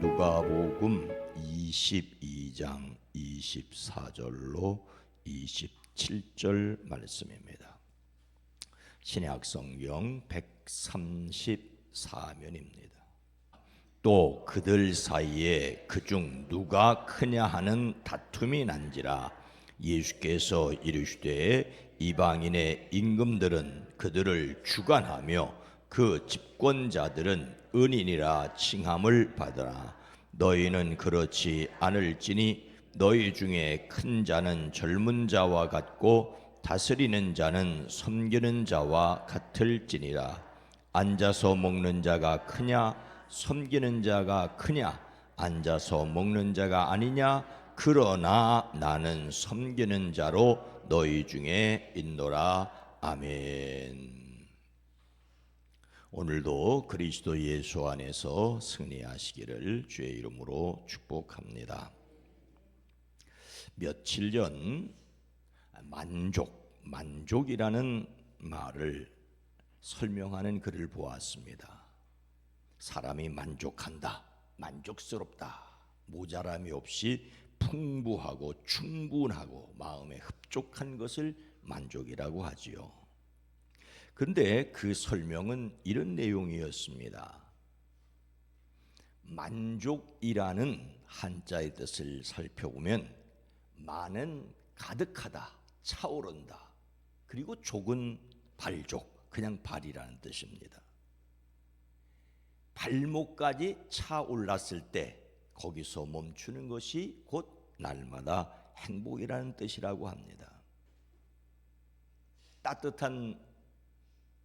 누가복음 22장 24절로 27절 말씀입니다. 신약 성경 134면입니다. 또 그들 사이에 그중 누가 크냐 하는 다툼이 난지라 예수께서 이르시되 이방인의 임금들은 그들을 주관하며 그 집권자들은 은인이라 칭함을 받으라. 너희는 그렇지 않을지니 너희 중에 큰 자는 젊은 자와 같고 다스리는 자는 섬기는 자와 같을지니라. 앉아서 먹는 자가 크냐 섬기는 자가 크냐 앉아서 먹는 자가 아니냐? 그러나 나는 섬기는 자로 너희 중에 있노라. 아멘. 오늘도 그리스도 예수 안에서 승리하시기를 주의 이름으로 축복합니다. 며칠 전 만족, 만족이라는 말을 설명하는 글을 보았습니다. 사람이 만족한다, 만족스럽다, 모자람이 없이 풍부하고 충분하고 마음에 흡족한 것을 만족이라고 하지요. 근데 그 설명은 이런 내용이었습니다. 만족이라는 한자의 뜻을 살펴보면 많은 가득하다, 차오른다. 그리고 족은 발족, 그냥 발이라는 뜻입니다. 발목까지 차올랐을 때 거기서 멈추는 것이 곧 날마다 행복이라는 뜻이라고 합니다. 따뜻한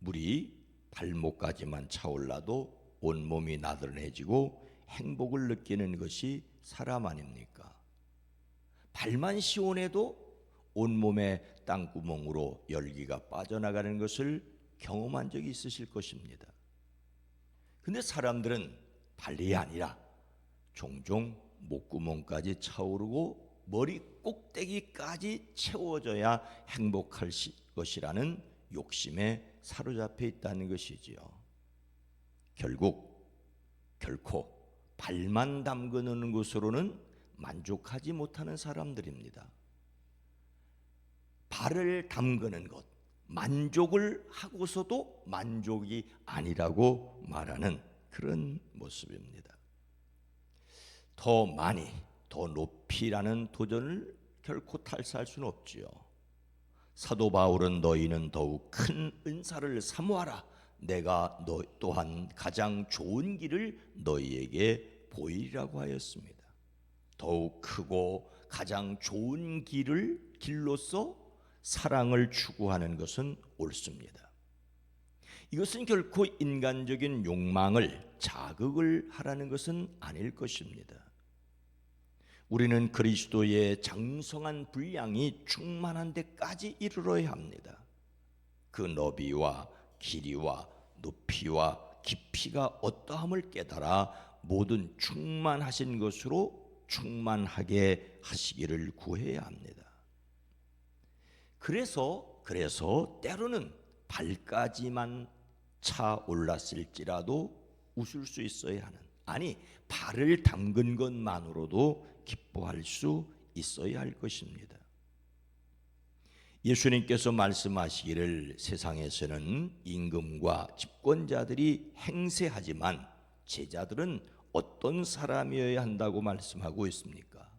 물이 발목까지만 차올라도 온몸이 나들해지고 행복을 느끼는 것이 사람 아닙니까? 발만 시원해도 온몸의 땅구멍으로 열기가 빠져나가는 것을 경험한 적이 있으실 것입니다. 근데 사람들은 발이 아니라 종종 목구멍까지 차오르고 머리 꼭대기까지 채워져야 행복할 것이라는 욕심에 사로잡혀 있다는 것이지요. 결국 결코 발만 담그는 것으로는 만족하지 못하는 사람들입니다. 발을 담그는 것, 만족을 하고서도 만족이 아니라고 말하는 그런 모습입니다. 더 많이, 더 높이라는 도전을 결코 탈사할 수는 없지요. 사도 바울은 너희는 더욱 큰 은사를 사모하라. 내가 너 또한 가장 좋은 길을 너희에게 보이리라고 하였습니다. 더욱 크고 가장 좋은 길을 길로서 사랑을 추구하는 것은 옳습니다. 이것은 결코 인간적인 욕망을 자극을 하라는 것은 아닐 것입니다. 우리는 그리스도의 장성한 분량이 충만한 데까지 이르러야 합니다. 그 너비와 길이와 높이와 깊이가 어떠함을 깨달아 모든 충만하신 것으로 충만하게 하시기를 구해야 합니다. 그래서 그래서 때로는 발까지만 차 올랐을지라도 웃을 수 있어야 하는 아니 발을 담근 것만으로도 기뻐할 수 있어야 할 것입니다. 예수님께서 말씀하시기를 세상에서는 임금과 집권자들이 행세하지만 제자들은 어떤 사람이어야 한다고 말씀하고 있습니까?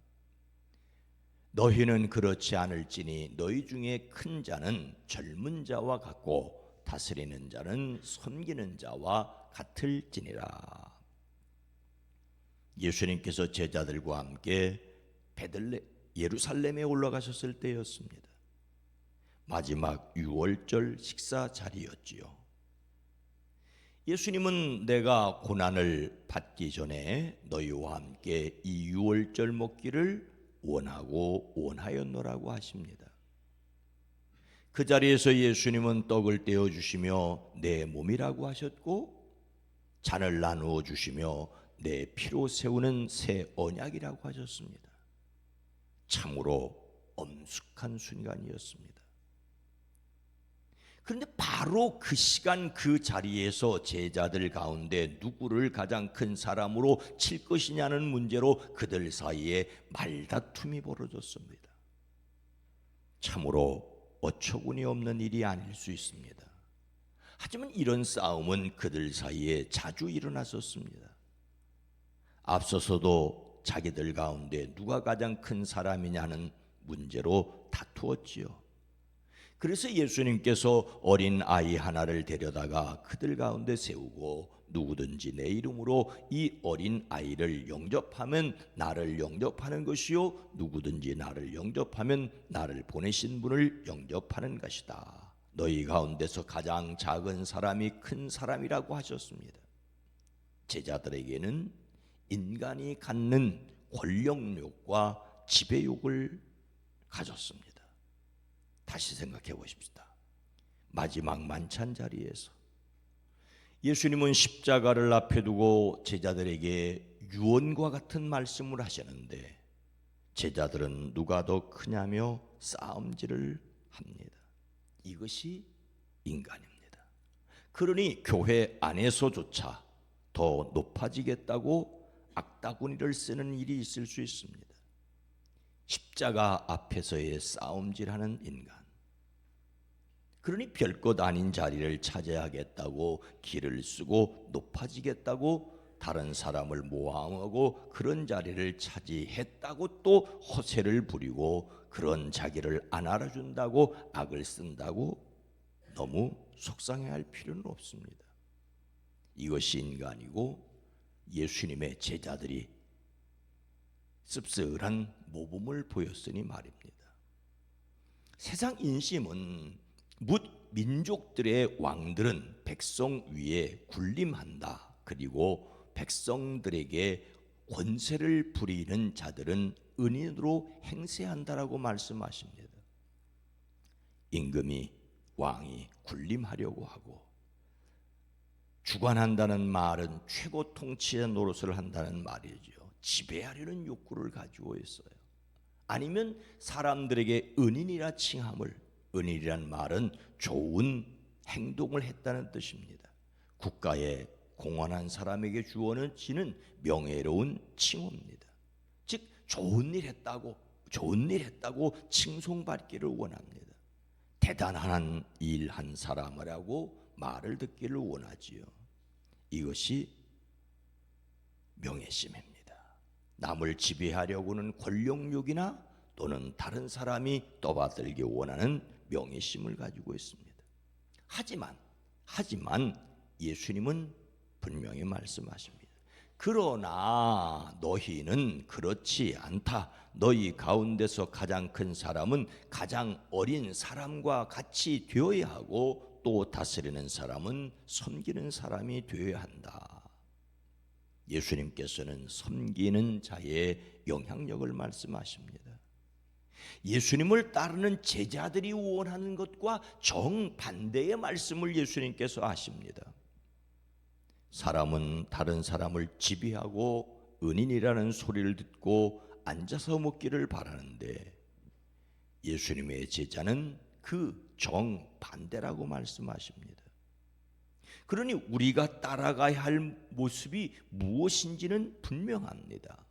너희는 그렇지 않을지니 너희 중에 큰 자는 젊은 자와 같고 다스리는 자는 섬기는 자와 같을지니라. 예수님께서 제자들과 함께 베들레 예루살렘에 올라가셨을 때였습니다. 마지막 유월절 식사 자리였지요. 예수님은 내가 고난을 받기 전에 너희와 함께 이 유월절 먹기를 원하고 원하였노라고 하십니다. 그 자리에서 예수님은 떡을 떼어 주시며 내 몸이라고 하셨고 잔을 나누어 주시며 내 피로 세우는 새 언약이라고 하셨습니다. 참으로 엄숙한 순간이었습니다. 그런데 바로 그 시간 그 자리에서 제자들 가운데 누구를 가장 큰 사람으로 칠 것이냐는 문제로 그들 사이에 말다툼이 벌어졌습니다. 참으로 어처구니 없는 일이 아닐 수 있습니다. 하지만 이런 싸움은 그들 사이에 자주 일어났었습니다. 앞서서도 자기들 가운데 누가 가장 큰 사람이냐는 문제로 다투었지요. 그래서 예수님께서 어린 아이 하나를 데려다가 그들 가운데 세우고 누구든지 내 이름으로 이 어린 아이를 영접하면 나를 영접하는 것이요 누구든지 나를 영접하면 나를 보내신 분을 영접하는 것이다. 너희 가운데서 가장 작은 사람이 큰 사람이라고 하셨습니다. 제자들에게는 인간이 갖는 권력욕과 지배욕을 가졌습니다. 다시 생각해 보십시다. 마지막 만찬 자리에서 예수님은 십자가를 앞에 두고 제자들에게 유언과 같은 말씀을 하셨는데 제자들은 누가 더 크냐며 싸움질을 합니다. 이것이 인간입니다. 그러니 교회 안에서조차 더 높아지겠다고 악다구니를 쓰는 일이 있을 수 있습니다. 십자가 앞에서의 싸움질하는 인간. 그러니 별것 아닌 자리를 차지하겠다고 길을 쓰고 높아지겠다고 다른 사람을 모함하고 그런 자리를 차지했다고 또 허세를 부리고 그런 자기를 안 알아준다고 악을 쓴다고 너무 속상해할 필요는 없습니다. 이것이 인간이고 예수님의 제자들이 씁쓸한 모범을 보였으니 말입니다. 세상 인심은 묻 민족들의 왕들은 백성 위에 군림한다. 그리고 백성들에게 권세를 부리는 자들은 은인으로 행세한다라고 말씀하십니다. 임금이 왕이 군림하려고 하고 주관한다는 말은 최고 통치의 노릇을 한다는 말이죠. 지배하려는 욕구를 가지고 있어요. 아니면 사람들에게 은인이라 칭함을 은인이란 말은 좋은 행동을 했다는 뜻입니다. 국가에 공헌한 사람에게 주어는 지는 명예로운 칭호입니다. 즉 좋은 일 했다고 좋은 일 했다고 칭송받기를 원합니다. 대단한 일 한 사람이라고 말을 듣기를 원하지요. 이것이 명예심입니다. 남을 지배하려고는 권력욕이나 또는 다른 사람이 떠받들기 원하는 명예심을 가지고 있습니다. 하지만 하지만 예수님은 분명히 말씀하십니다. 그러나 너희는 그렇지 않다. 너희 가운데서 가장 큰 사람은 가장 어린 사람과 같이 되어야 하고 또 다스리는 사람은 섬기는 사람이 되어야 한다. 예수님께서는 섬기는 자의 영향력을 말씀하십니다. 예수님을 따르는 제자들이 원하는 것과 정반대의 말씀을 예수님께서 하십니다. 사람은 다른 사람을 지배하고 은인이라는 소리를 듣고 앉아서 먹기를 바라는데 예수님의 제자는 그 정반대라고 말씀하십니다. 그러니 우리가 따라가야 할 모습이 무엇인지는 분명합니다.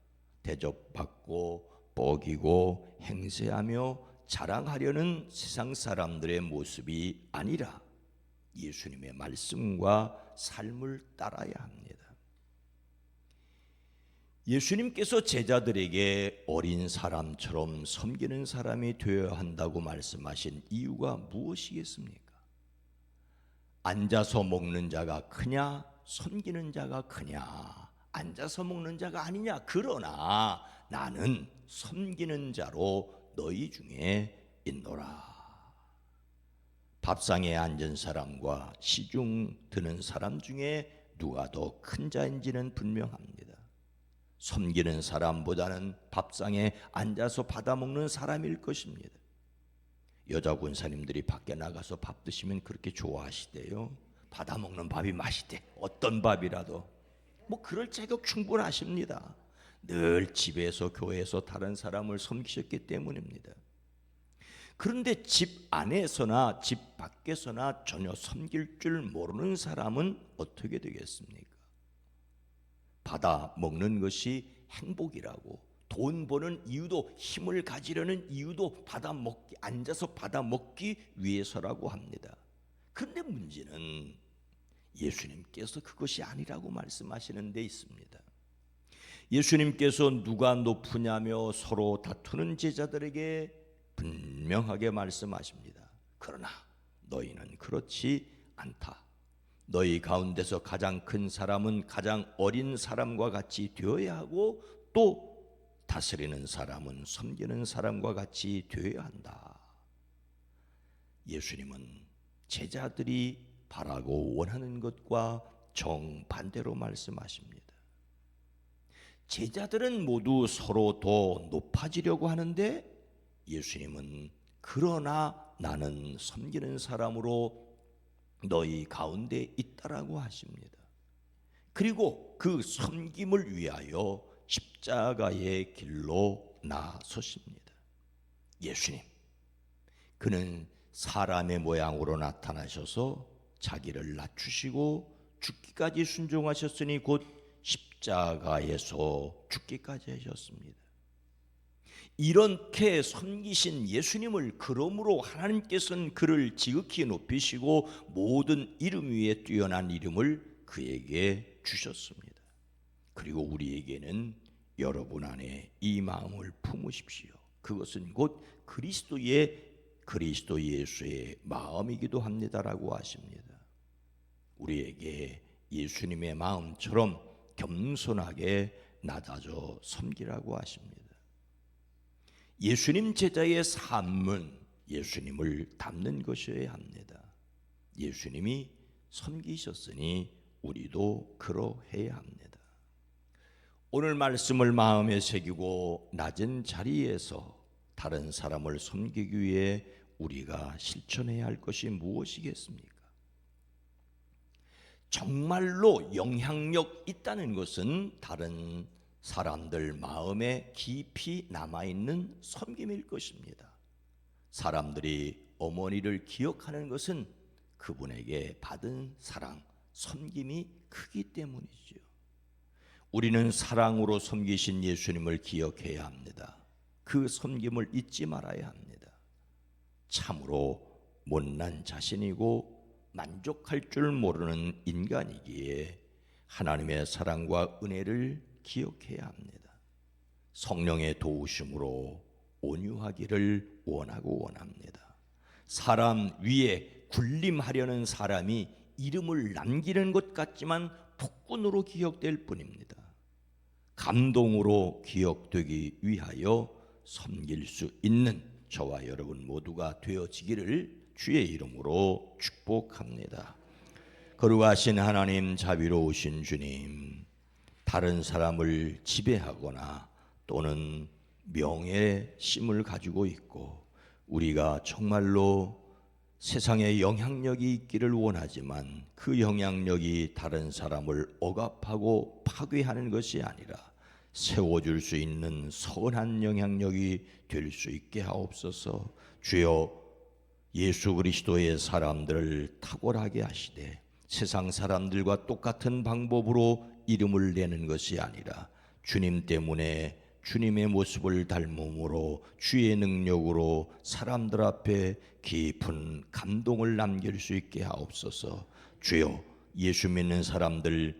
대접받고 먹이고 행세하며 자랑하려는 세상 사람들의 모습이 아니라 예수님의 말씀과 삶을 따라야 합니다. 예수님께서 제자들에게 어린 사람처럼 섬기는 사람이 되어야 한다고 말씀하신 이유가 무엇이겠습니까? 앉아서 먹는 자가 크냐, 섬기는 자가 크냐, 앉아서 먹는 자가 아니냐. 그러나 나는 섬기는 자로 너희 중에 있노라. 밥상에 앉은 사람과 시중 드는 사람 중에 누가 더 큰 자인지는 분명합니다. 섬기는 사람보다는 밥상에 앉아서 받아먹는 사람일 것입니다. 여자 군사님들이 밖에 나가서 밥 드시면 그렇게 좋아하시대요. 받아먹는 밥이 맛있대. 어떤 밥이라도. 뭐 그럴 자격 충분하십니다. 늘 집에서 교회에서 다른 사람을 섬기셨기 때문입니다. 그런데 집 안에서나 집 밖에서나 전혀 섬길 줄 모르는 사람은 어떻게 되겠습니까? 받아 먹는 것이 행복이라고 돈 버는 이유도 힘을 가지려는 이유도 받아 먹기 앉아서 받아 먹기 위해서라고 합니다. 그런데 문제는 예수님께서 그것이 아니라고 말씀하시는 데 있습니다. 예수님께서 누가 높으냐며 서로 다투는 제자들에게 분명하게 말씀하십니다. 그러나 너희는 그렇지 않다. 너희 가운데서 가장 큰 사람은 가장 어린 사람과 같이 되어야 하고 또 다스리는 사람은 섬기는 사람과 같이 되어야 한다. 예수님은 제자들이 바라고 원하는 것과 정반대로 말씀하십니다. 제자들은 모두 서로 더 높아지려고 하는데 예수님은 그러나 나는 섬기는 사람으로 너희 가운데 있다라고 하십니다. 그리고 그 섬김을 위하여 십자가의 길로 나서십니다. 예수님, 그는 사람의 모양으로 나타나셔서 자기를 낮추시고 죽기까지 순종하셨으니 곧 십자가에서 죽기까지 하셨습니다. 이렇게 섬기신 예수님을 그러므로 하나님께서는 그를 지극히 높이시고 모든 이름 위에 뛰어난 이름을 그에게 주셨습니다. 그리고 우리에게는 여러분 안에 이 마음을 품으십시오. 그것은 곧 그리스도의 그리스도 예수의 마음이기도 합니다라고 하십니다. 우리에게 예수님의 마음처럼 겸손하게 낮아져 섬기라고 하십니다. 예수님 제자의 삶은 예수님을 닮는 것이어야 합니다. 예수님이 섬기셨으니 우리도 그러해야 합니다. 오늘 말씀을 마음에 새기고 낮은 자리에서 다른 사람을 섬기기 위해 우리가 실천해야 할 것이 무엇이겠습니까? 정말로 영향력 있다는 것은 다른 사람들 마음에 깊이 남아있는 섬김일 것입니다. 사람들이 어머니를 기억하는 것은 그분에게 받은 사랑, 섬김이 크기 때문이죠. 우리는 사랑으로 섬기신 예수님을 기억해야 합니다. 그 섬김을 잊지 말아야 합니다. 참으로 못난 자신이고 만족할 줄 모르는 인간이기에 하나님의 사랑과 은혜를 기억해야 합니다. 성령의 도우심으로 온유하기를 원하고 원합니다. 사람 위에 군림하려는 사람이 이름을 남기는 것 같지만 폭군으로 기억될 뿐입니다. 감동으로 기억되기 위하여 섬길 수 있는 저와 여러분 모두가 되어지기를 주의 이름으로 축복합니다. 거룩하신 하나님 자비로우신 주님 다른 사람을 지배하거나 또는 명예심을 가지고 있고 우리가 정말로 세상에 영향력이 있기를 원하지만 그 영향력이 다른 사람을 억압하고 파괴하는 것이 아니라 세워줄 수 있는 선한 영향력이 될 수 있게 하옵소서. 주여 예수 그리스도의 사람들을 탁월하게 하시되 세상 사람들과 똑같은 방법으로 이름을 내는 것이 아니라 주님 때문에 주님의 모습을 닮음으로 주의 능력으로 사람들 앞에 깊은 감동을 남길 수 있게 하옵소서. 주여 예수 믿는 사람들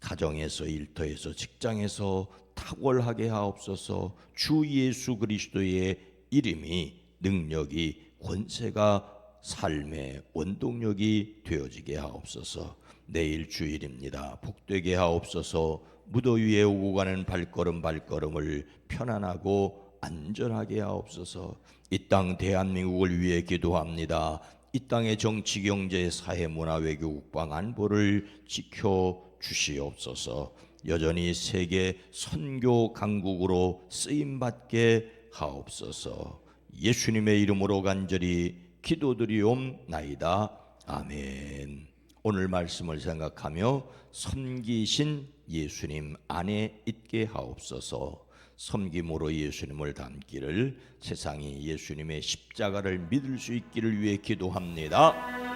가정에서 일터에서 직장에서 탁월하게 하옵소서. 주 예수 그리스도의 이름이 능력이 권세가 삶의 원동력이 되어지게 하옵소서. 내일 주일입니다. 복되게 하옵소서. 무더위에 오고 가는 발걸음 발걸음을 편안하고 안전하게 하옵소서. 이 땅 대한민국을 위해 기도합니다. 이 땅의 정치, 경제, 사회, 문화, 외교, 국방, 안보를 지켜 주시옵소서. 여전히 세계 선교 강국으로 쓰임 받게 하옵소서. 예수님의 이름으로 간절히 기도드리옵나이다. 아멘. 오늘 말씀을 생각하며 섬기신 예수님 안에 있게 하옵소서. 섬김으로 예수님을 닮기를 세상이 예수님의 십자가를 믿을 수 있기를 위해 기도합니다.